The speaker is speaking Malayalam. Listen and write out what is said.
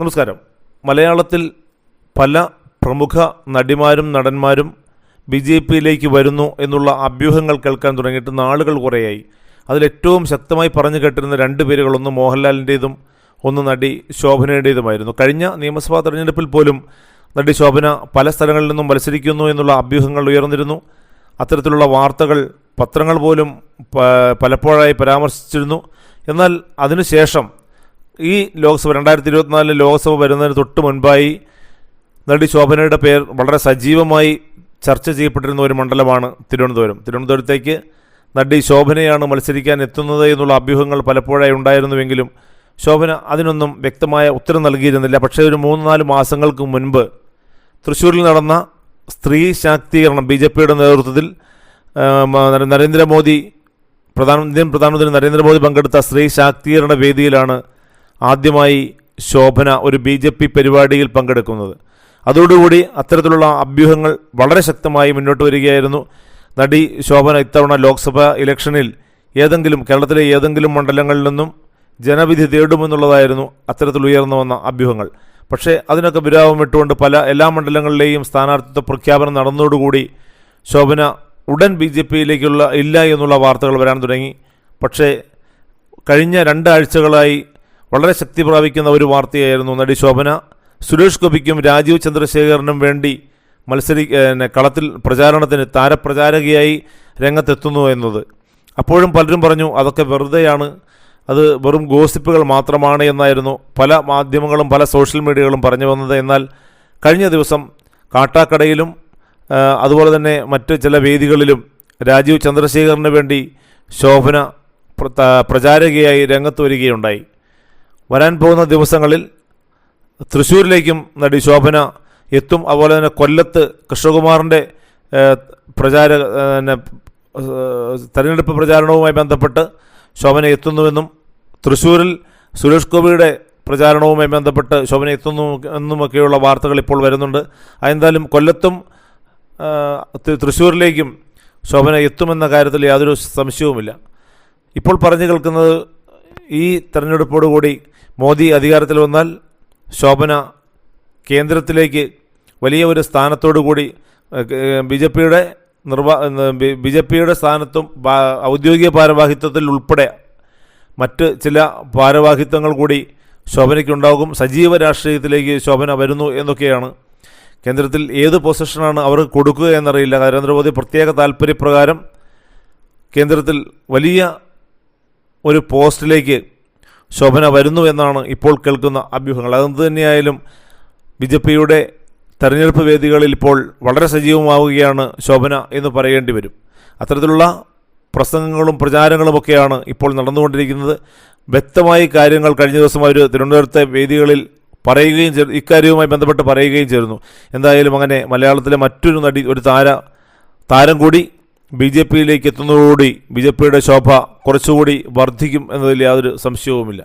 നമസ്കാരം. മലയാളത്തിൽ പല പ്രമുഖ നടിമാരും നടന്മാരും ബി ജെ പിയിലേക്ക് വരുന്നു എന്നുള്ള അഭ്യൂഹങ്ങൾ കേൾക്കാൻ തുടങ്ങിയിട്ട് നാളുകൾ കുറേയായി. അതിലേറ്റവും ശക്തമായി പറഞ്ഞു കേട്ടിരുന്ന രണ്ട് പേരുകൾ ഒന്ന് മോഹൻലാലിന്റേതും ഒന്ന് നടി ശോഭനയുടേതുമായിരുന്നു. കഴിഞ്ഞ നിയമസഭാ തെരഞ്ഞെടുപ്പിൽ പോലും നടി ശോഭന പല സ്ഥലങ്ങളിൽ നിന്നും മത്സരിക്കുന്നു എന്നുള്ള അഭ്യൂഹങ്ങൾ ഉയർന്നിരുന്നു. അത്തരത്തിലുള്ള വാർത്തകൾ പത്രങ്ങൾ പോലും പലപ്പോഴായി പരാമർശിച്ചിരുന്നു. എന്നാൽ അതിനുശേഷം ഈ ലോക്സഭ രണ്ടായിരത്തി ഇരുപത്തിനാലിലെ ലോക്സഭ വരുന്നതിന് തൊട്ട് മുൻപായി നടി ശോഭനയുടെ പേർ വളരെ സജീവമായി ചർച്ച ചെയ്യപ്പെട്ടിരുന്ന ഒരു മണ്ഡലമാണ് തിരുവനന്തപുരം. തിരുവനന്തപുരത്തേക്ക് നടി ശോഭനയാണ് മത്സരിക്കാൻ എത്തുന്നത് എന്നുള്ള അഭ്യൂഹങ്ങൾ പലപ്പോഴായി ഉണ്ടായിരുന്നുവെങ്കിലും ശോഭന അതിനൊന്നും വ്യക്തമായ ഉത്തരം നൽകിയിരുന്നില്ല. പക്ഷേ ഒരു മൂന്ന് നാല് മാസങ്ങൾക്ക് മുൻപ് തൃശ്ശൂരിൽ നടന്ന സ്ത്രീ ശാക്തീകരണം ബി ജെ പിയുടെ നേതൃത്വത്തിൽ നരേന്ദ്രമോദി പ്രധാന ഇന്ത്യൻ പ്രധാനമന്ത്രി നരേന്ദ്രമോദി പങ്കെടുത്ത സ്ത്രീ ശാക്തീകരണ വേദിയിലാണ് ആദ്യമായി ശോഭന ഒരു ബി ജെ പി പരിപാടിയിൽ പങ്കെടുക്കുന്നത്. അതോടുകൂടി അത്തരത്തിലുള്ള അഭ്യൂഹങ്ങൾ വളരെ ശക്തമായി മുന്നോട്ട് വരികയായിരുന്നു. നടി ശോഭന ഇത്തവണ ലോക്സഭാ ഇലക്ഷനിൽ ഏതെങ്കിലും കേരളത്തിലെ ഏതെങ്കിലും മണ്ഡലങ്ങളിൽ നിന്നും ജനവിധി തേടുമെന്നുള്ളതായിരുന്നു അത്തരത്തിൽ ഉയർന്നു വന്ന അഭ്യൂഹങ്ങൾ. പക്ഷേ അതിനൊക്കെ വിരാമം ഇട്ടുകൊണ്ട് പല എല്ലാ മണ്ഡലങ്ങളിലെയും സ്ഥാനാർത്ഥിത്വ പ്രഖ്യാപനം നടന്നതോടുകൂടി ശോഭന ഉടൻ ബി ജെ പിയിലേക്കുള്ള ഇല്ല എന്നുള്ള വാർത്തകൾ വരാൻ തുടങ്ങി. പക്ഷേ കഴിഞ്ഞ രണ്ടാഴ്ചകളായി വളരെ ശക്തി പ്രാപിക്കുന്ന ഒരു വാർത്തയായിരുന്നു നടി ശോഭന. സുരേഷ് ഗോപിക്കും രാജീവ് ചന്ദ്രശേഖരനും വേണ്ടി മത്സരി കളത്തിൽ പ്രചാരണത്തിന് താരപ്രചാരകയായി രംഗത്തെത്തുന്നു എന്നത്. അപ്പോഴും പലരും പറഞ്ഞു അതൊക്കെ വെറുതെയാണ്. അത് വെറും ഗോസിപ്പുകൾ മാത്രമാണ് എന്നായിരുന്നു പല മാധ്യമങ്ങളും പല സോഷ്യൽ മീഡിയകളും പറഞ്ഞു വന്നത്. എന്നാൽ കഴിഞ്ഞ ദിവസം കാട്ടാക്കടയിലും അതുപോലെ തന്നെ മറ്റ് ചില വേദികളിലും രാജീവ് ചന്ദ്രശേഖറിന് വേണ്ടി ശോഭന പ്രചാരകയായി രംഗത്ത് വരികയുണ്ടായി. വരാൻ പോകുന്ന ദിവസങ്ങളിൽ തൃശ്ശൂരിലേക്കും നടി ശോഭന എത്തും. അതുപോലെ തന്നെ കൊല്ലത്ത് കൃഷ്ണകുമാറിന്റെ പ്രചാര തെരഞ്ഞെടുപ്പ് പ്രചാരണവുമായി ബന്ധപ്പെട്ട് ശോഭന എത്തുന്നുവെന്നും തൃശ്ശൂരിൽ സുരേഷ് ഗോപിയുടെ പ്രചാരണവുമായി ബന്ധപ്പെട്ട് ശോഭന എത്തുന്നു എന്നുമൊക്കെയുള്ള വാർത്തകൾ ഇപ്പോൾ വരുന്നുണ്ട്. അതെന്തായാലും കൊല്ലത്തും തൃശ്ശൂരിലേക്കും ശോഭന എത്തുമെന്ന കാര്യത്തിൽ യാതൊരു സംശയവുമില്ല. ഇപ്പോൾ പറഞ്ഞു കേൾക്കുന്നത് ഈ തെരഞ്ഞെടുപ്പോടുകൂടി മോദി അധികാരത്തിൽ വന്നാൽ ശോഭന കേന്ദ്രത്തിലേക്ക് വലിയ ഒരു സ്ഥാനത്തോടു കൂടി ബി ജെ പിയുടെ നിർവാ ബി ജെ പിയുടെ സ്ഥാനത്തും ഔദ്യോഗിക ഭാരവാഹിത്വത്തിൽ ഉൾപ്പെടെ മറ്റ് ചില ഭാരവാഹിത്വങ്ങൾ കൂടി ശോഭനയ്ക്കുണ്ടാകും. സജീവ രാഷ്ട്രീയത്തിലേക്ക് ശോഭന വരുന്നു എന്നൊക്കെയാണ് കേന്ദ്രത്തിൽ ഏത് പൊസിഷനാണ് അവർ കൊടുക്കുക എന്നറിയില്ല. നരേന്ദ്രമോദി പ്രത്യേക താല്പര്യപ്രകാരം കേന്ദ്രത്തിൽ വലിയ ഒരു പോസ്റ്റിലേക്ക് ശോഭന വരുന്നു എന്നാണ് ഇപ്പോൾ കേൾക്കുന്ന അഭ്യൂഹങ്ങൾ. അതെന്ത് തന്നെയായാലും ബി ജെ പിയുടെ തെരഞ്ഞെടുപ്പ് വേദികളിൽ ഇപ്പോൾ വളരെ സജീവമാവുകയാണ് ശോഭന എന്ന് പറയേണ്ടി വരും. അത്തരത്തിലുള്ള പ്രസംഗങ്ങളും പ്രചാരങ്ങളുമൊക്കെയാണ് ഇപ്പോൾ നടന്നുകൊണ്ടിരിക്കുന്നത്. വ്യക്തമായി കാര്യങ്ങൾ കഴിഞ്ഞ ദിവസം അവർ തിരുവനന്തപുരത്തെ വേദികളിൽ പറയുകയും ചെയ്തു ഇക്കാര്യവുമായി ബന്ധപ്പെട്ട് പറയുകയും ചെയ്തിരുന്നു. എന്തായാലും അങ്ങനെ മലയാളത്തിലെ മറ്റൊരു നടി ഒരു താര താരം കൂടി ബി ജെ പിയിലേക്ക് എത്തുന്നതോടുകൂടി ബി ജെ പിയുടെ ശോഭ കുറച്ചുകൂടി വർദ്ധിക്കും എന്നതിൽ യാതൊരു സംശയവുമില്ല.